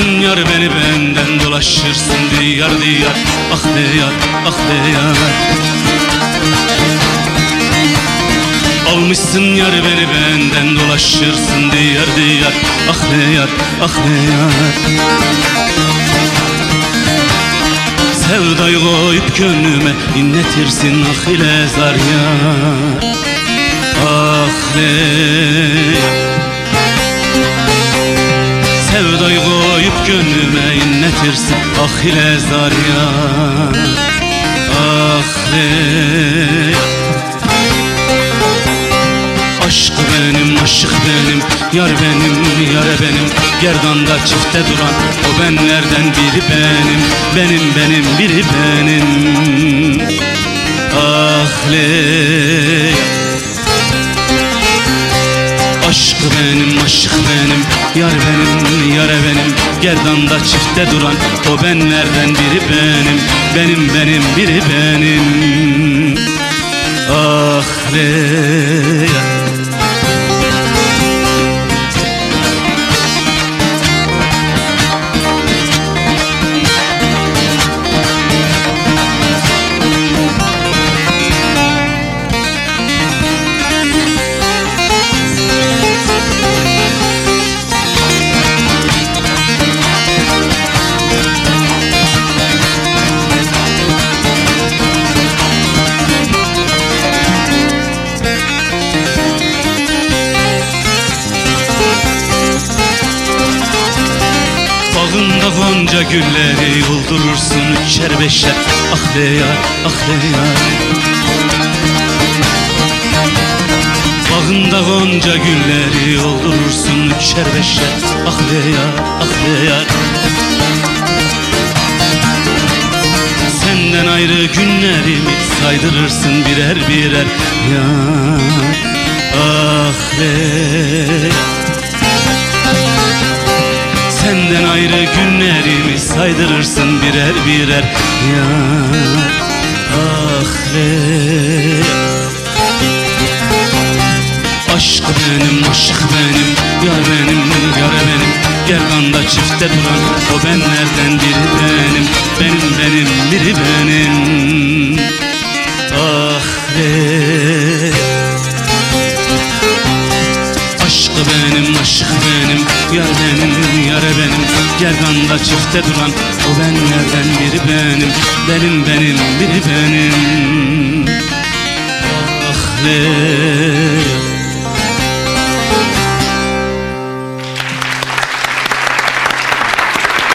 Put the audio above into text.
Almışsın yar beni benden dolaşırsın diyar diyar. Ah diyar ah diyar. Almışsın yar beni benden dolaşırsın diyar diyar. Ah diyar ah diyar. Sevdayı koyup gönlüme inletirsin ah ile zar yar Ah diyar gönlüme inletirsin. Ah ile zar yar Ah Aşk benim, aşık benim Yar benim, yare benim. Gerdanda çifte duran O benlerden biri benim. Benim, benim, biri benim. Ah le Aşk benim, aşık benim Yar benim, yare benim. Gerdanda çifte duran O benlerden biri benim. Benim, benim, biri benim. Ah le Bağında gonca gülleri yoldurursun üçer beşer. Ah le yar, ah le yar Bağında gonca gülleri yoldurursun üçer beşer. Ah le yar, ah le yar Senden ayrı günlerimi saydırırsın birer birer? Yar, ah le yar Senden ayrı günlerimi saydırırsın birer birer. Ya ah le Aşk benim, aşık benim Yar benim, yar benim. Gerganda çifte duran O benlerden biri benim? Benim, benim, biri benim. Ah le Aşk benim, aşık benim Yar benim, yare benim Gerganda çifte duran. O benlerden biri benim Benim, benim, biri benim. Ah le